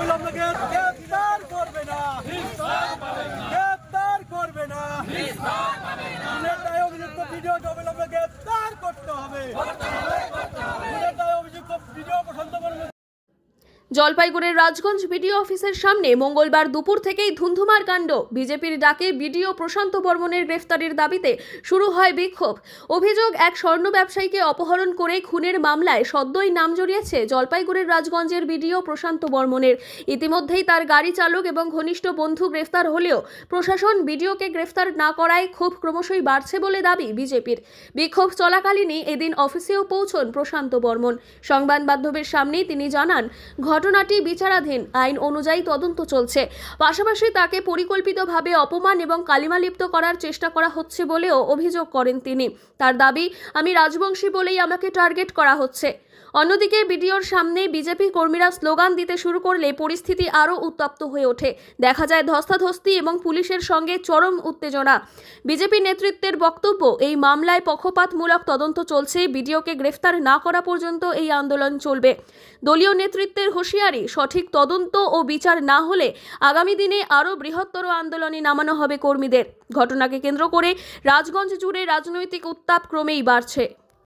অবিলম্বে গ্রেফ- গ্রেফতার করবে না। গ্রেফতার করবে না। দায়ে অভিযুক্ত ভিডিওকে অবিলম্বে গ্রেফতার করতে হবে খুনের দায়ে অভিযুক্ত ভিডিও প্রশান্ত বর্মন জলপাইগুড়ির রাজগঞ্জ বিডিও অফিসের সামনে মঙ্গলবার দুপুর থেকেই ধুন্ধুমার কাণ্ড। বিজেপির ডাকে বিডিও প্রশান্ত বর্মনের গ্রেফতারের দাবিতে শুরু হয় বিক্ষোভ। অভিযোগ, এক স্বর্ণ ব্যবসায়ীকে অপহরণ করে খুনের মামলায় সদ্যই নাম জড়িয়েছে জলপাইগুড়ির রাজগঞ্জের বিডিও প্রশান্ত বর্মনের। ইতিমধ্যেই তার গাড়ি চালক এবং ঘনিষ্ঠ বন্ধু গ্রেফতার হলেও প্রশাসন বিডিওকে গ্রেফতার না করায় ক্ষোভ ক্রমশই বাড়ছে বলে দাবি বিজেপির। বিক্ষোভ চলাকালীনই এদিন অফিসেও পৌঁছন প্রশান্ত বর্মন। সংবাদ মাধ্যমের সামনেই তিনি জানান ঘটনাটি বিচারাধীন। আইন অনুযায়ী তদন্ত চলছে। পাশাপাশি তাকে পরিকল্পিতভাবে অপমান এবং কালিমালিপ্ত করার চেষ্টা করা হচ্ছে বলেও অভিযোগ করেন তিনি। তার দাবি, আমি রাজবংশী বলেই আমাকে টার্গেট করা হচ্ছে। অন্যদিকে বিডিওর সামনে বিজেপি কর্মীরা স্লোগান দিতে শুরু করলে পরিস্থিতি আরও উত্তপ্ত হয়ে ওঠে। দেখা যায় ধস্তাধস্তি এবং পুলিশের সঙ্গে চরম উত্তেজনা। বিজেপি নেতৃত্বের বক্তব্য, এই মামলায় পক্ষপাতমূলক তদন্ত চলছে, বিডিওকে গ্রেফতার না করা পর্যন্ত এই আন্দোলন চলবে। দলীয় নেতৃত্বের হুঁশিয়ারি, সঠিক তদন্ত ও বিচার না হলে আগামী দিনে আরও বৃহত্তর আন্দোলনে নামানো হবে কর্মীদের। ঘটনাকে কেন্দ্র করে রাজগঞ্জ জুড়ে রাজনৈতিক উত্তাপ ক্রমেই বাড়ছে।